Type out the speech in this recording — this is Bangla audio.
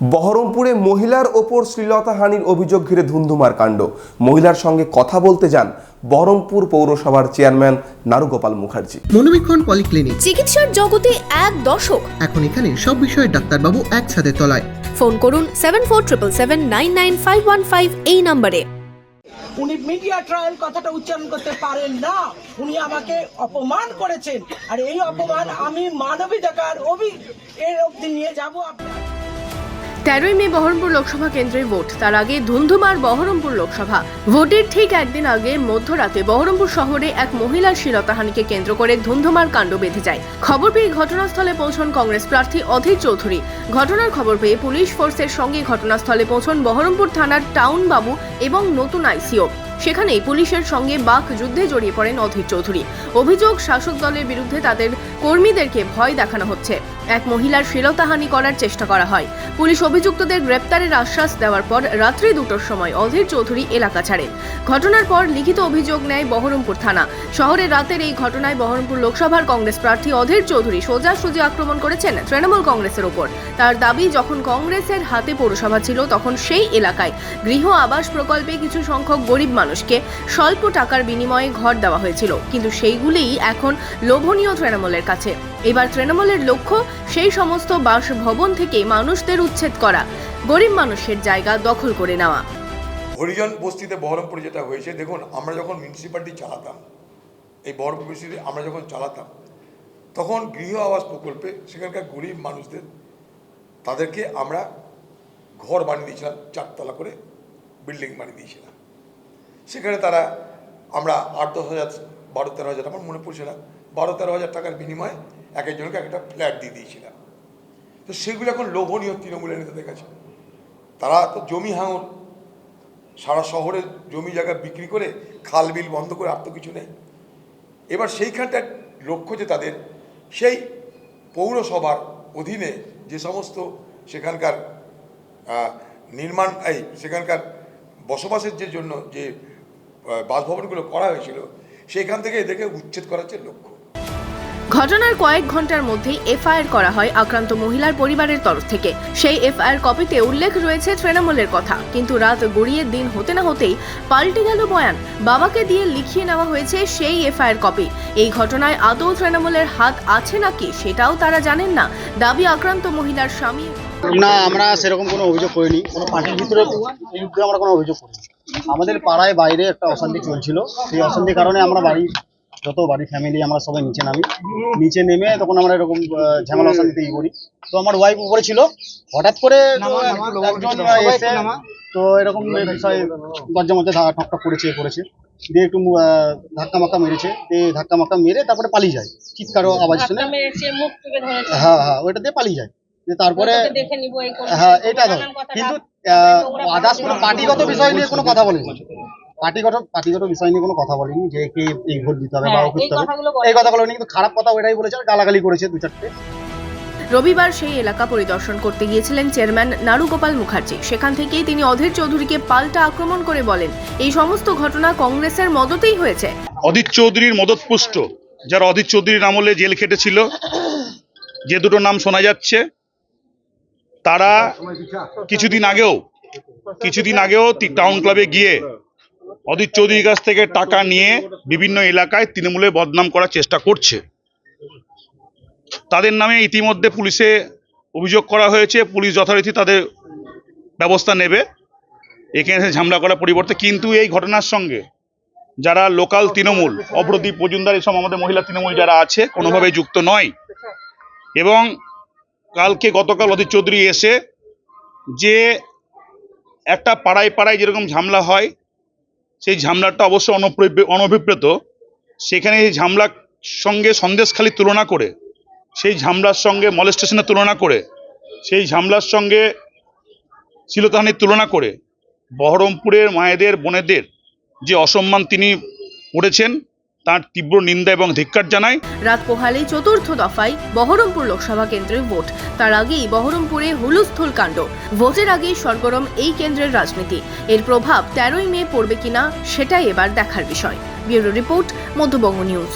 বহরমপুরে মহিলার ওপর শ্লীলতাহানির অভিযোগ ঘিরে ধুন্ধুমার কাণ্ড। মহিলার সঙ্গে কথা বলতে যান বহরমপুর পৌরসভার চেয়ারম্যান নারুগোপাল মুখার্জি। মনোবীক্ষণ পলিক্লিনিক। চিকিৎসার জগতে এক দশক এখন এখানে সব বিষয়ে ডাক্তারবাবু একসাথে তলায়। ফোন করুন seven four triple seven nine nine five one five এই নম্বরে। উনি মিডিয়া ট্রায়াল কথাটা উচ্চারণ করতে পারেন না। উনি আমাকে অপমান করেছেন। আর এই অপমান আমি মানবিকতার অভি এর অব্দি নিয়ে যাব আপনার তেরোই মে বহরমপুর লোকসভা কেন্দ্রে ভোট। তার আগে ধুন্ধুমার বহরমপুর লোকসভা। ভোটের ঠিক একদিন আগে মধ্যরাতে বহরমপুর শহরে এক মহিলার শিলতাহানিকে কেন্দ্র করে ধুন্ধুমার কাণ্ড বেঁধে যায়। খবর পেয়ে ঘটনাস্থলে পৌঁছন কংগ্রেস প্রার্থী অধীর চৌধুরী। ঘটনার খবর পেয়ে পুলিশ ফোর্সের সঙ্গে ঘটনাস্থলে পৌঁছন বহরমপুর থানার টাউন বাবু এবং নতুন আইসিও। সেখানেই পুলিশের সঙ্গে বাক যুদ্ধে জড়িয়ে পড়েন অধীর চৌধুরী। অভিযোগ, শাসক দলের বিরুদ্ধে তাদের কর্মীদেরকে ভয় দেখানো হচ্ছে। এক মহিলার শ্লীলতাহানি করার চেষ্টা করা হয়। পুলিশ অভিযুক্তদের গ্রেপ্তারের আশ্বাস দেওয়ার পর রাত্রি দুটোর সময় অধীর চৌধুরী এলাকা ছাড়েন। ঘটনার পর লিখিত অভিযোগ নেয় বহরমপুর থানা। শহরের রাতের এই ঘটনায় বহরমপুর লোকসভার কংগ্রেস প্রার্থী অধীর চৌধুরী সোজাসুজি আক্রমণ করেছেন তৃণমূল কংগ্রেসের ওপর। তার দাবি, যখন কংগ্রেসের হাতে পৌরসভা ছিল, তখন সেই এলাকায় গৃহ আবাস প্রকল্পে কিছু সংখ্যক গরিব মানুষকে স্বল্প টাকার বিনিময়ে ঘর দেওয়া হয়েছিল। কিন্তু সেইগুলিই এখন লোভনীয় তৃণমূলের কাছে। এবার তৃণমূলের লক্ষ্য সেই সমস্ত বাসভবন থেকে মানুষদের উচ্ছেদ করা, গরিব মানুষের জায়গা দখল করে নেওয়া। হরিজন বস্তিতে বহরমপুরে যেটা হয়েছে, দেখুন, আমরা যখন মিউনিসিপ্যালিটি চালাতাম, এই বহরমপুর মিউনিসিপ্যালিটি আমরা যখন চালাতাম, তখন গৃহ আবাস প্রকল্পে সেখানকার গরিব মানুষদের, তাদেরকে আমরা ঘর বানিয়ে দিয়েছিলাম, চারতলা করে বিল্ডিং বানিয়ে দিয়েছিলাম। সেখানে তারা, আমরা আট দশ হাজার, বারো তেরো হাজার, আমার মনে পড়ছে না, বারো তেরো হাজার টাকার বিনিময়ে এক একজনকে একটা ফ্ল্যাট দিয়ে দিয়েছিলাম। তো সেগুলো এখন লোভনীয় তৃণমূলের নেতাদের কাছে। তারা তো জমি হাঙর, সারা শহরে জমি জায়গা বিক্রি করে খাল বিল বন্ধ করে আর তো কিছু নেই। এবার সেইখানটার লক্ষ্য যে তাদের, সেই পৌরসভার অধীনে যে সমস্ত সেখানকার নির্মাণ, এই সেখানকার বসবাসের যে জন্য যে বাসভবনগুলো করা হয়েছিল সেইখান থেকে এদেরকে উচ্ছেদ করার হচ্ছে লক্ষ্য। ঘটনার কয়েক ঘণ্টার মধ্যেই এফআইআর করা হয় আক্রান্ত মহিলার পরিবারের তরফ থেকে। সেই এফআইআর কপিতে উল্লেখ রয়েছে তৃণমূলের কথা কিন্তু রাত গড়িয়ে দিন হতে না হতেই পাল্টে গেল বয়ান। বাবাকে দিয়ে লিখিয়ে নেওয়া হয়েছে সেই এফআইআর কপি। এই ঘটনায় আদৌ তৃণমূলের হাত আছে নাকি সেটাও তারা জানেন না। দাবি আক্রান্ত মহিলার স্বামী না আমরা সেরকম কোনো অভিযোগ করিনি। কোনো পার্টির ভিতরে আমরা কোনো অভিযোগ করিনি। আমাদের পাড়ায় বাইরে একটা অশান্তি চলছিল। সেই অশান্তির কারণে আমরা বাড়ি যত বাড়ি ফ্যামিলি আমরা সবাই নিচে নামি। নিচে নেমে তখন আমরা এরকম ঝামেলা অশান্তিতে ই করি। তো আমার ওয়াইফ উপরে ছিল। হঠাৎ করে একজন এসে তো এরকম বিষয়ে দরজা মধ্যে ঠকঠক করেছে এ করেছে। দিয়ে একটু ধাক্কা মাক্কা মেরেছে। দিয়ে ধাক্কা মাক্কা মেরে তারপরে পালিয়ে যায়। চিৎকারও আওয়াজ শুনে। হ্যাঁ হ্যাঁ ওইটা দিয়ে পালিয়ে যায়। তারপরে তোকে দেখে নিবো এই করে হ্যাঁ এটা ধর। কিন্তু আদার্স কোনো পার্টিগত বিষয় নিয়ে কোনো কথা বলেনি। পার্টিগত পার্টিগত বিষয় নিয়ে কোনো কথা বলেনি যে কে এই ভোট দিতে হবে বা হ্যাঁ, করতে এই হবে। কথাগুলো এই কথাগুলো নিয়ে কিন্তু খারাপ কথা ওইটাই বলেছে আর গালাগালি করেছে দু চারটে। রবিবার সেই এলাকা পরিদর্শন করতে গিয়েছিলেন চেয়ারম্যান নারুগোপাল মুখার্জি। সেখান থেকেই তিনি অধীর চৌধুরীকে পাল্টা আক্রমণ করে বলেন। এই সমস্ত ঘটনা কংগ্রেসের মদতেই হয়েছে। অদিত চৌধুরীর মদতপুষ্ট যারা অদিত চৌধুরীর আমলে জেল খেটেছিল। যে দুটো নাম শোনা যাচ্ছে তারা কিছুদিন আগেও কিছুদিন আগেও টাউন ক্লাবে গিয়ে অদিত চৌধুরীর কাছ থেকে টাকা নিয়ে বিভিন্ন এলাকায় তৃণমূলে বদনাম করার চেষ্টা করছে। তাদের নামে ইতিমধ্যে পুলিশে অভিযোগ করা হয়েছে, পুলিশ যথারীতি তাদের ব্যবস্থা নেবে। এখানে ঝামেলা করার পরিবর্তে কিন্তু এই ঘটনার সঙ্গে যারা লোকাল তৃণমূল অপ্রদীপ মজুমদার এসব আমাদের মহিলা তৃণমূল যারা আছে কোনোভাবে যুক্ত নয়। এবং কালকে গতকাল অধীর চৌধুরী এসে যে একটা পাড়ায় পাড়ায় যেরকম ঝামেলা হয়, সেই ঝামেলাটা অবশ্য অনভিপ্রেত। সেখানে এই ঝামেলার সঙ্গে সন্দেশখালি তুলনা করে, সেই ঝামেলার সঙ্গে মলেস্টেশনের তুলনা করে, সেই ঝামলার সঙ্গে শিলতাহানির তুলনা করে, বহরমপুরের মায়েদের, বোনেদের যে অসম্মান তিনি করেছেন তার তীব্র নিন্দা এবং ধিক্কার জানায়। রাত পোহালে চতুর্থ দফায় বহরমপুর লোকসভা কেন্দ্রের ভোট। তার আগেই বহরমপুরে হুলস্থুল কাণ্ড। ভোটের আগেই সরগরম এই কেন্দ্রের রাজনীতি। এর প্রভাব তেরোই মে পড়বে কিনা, সেটাই এবার দেখার বিষয়। Bureau report Madhyabanga news.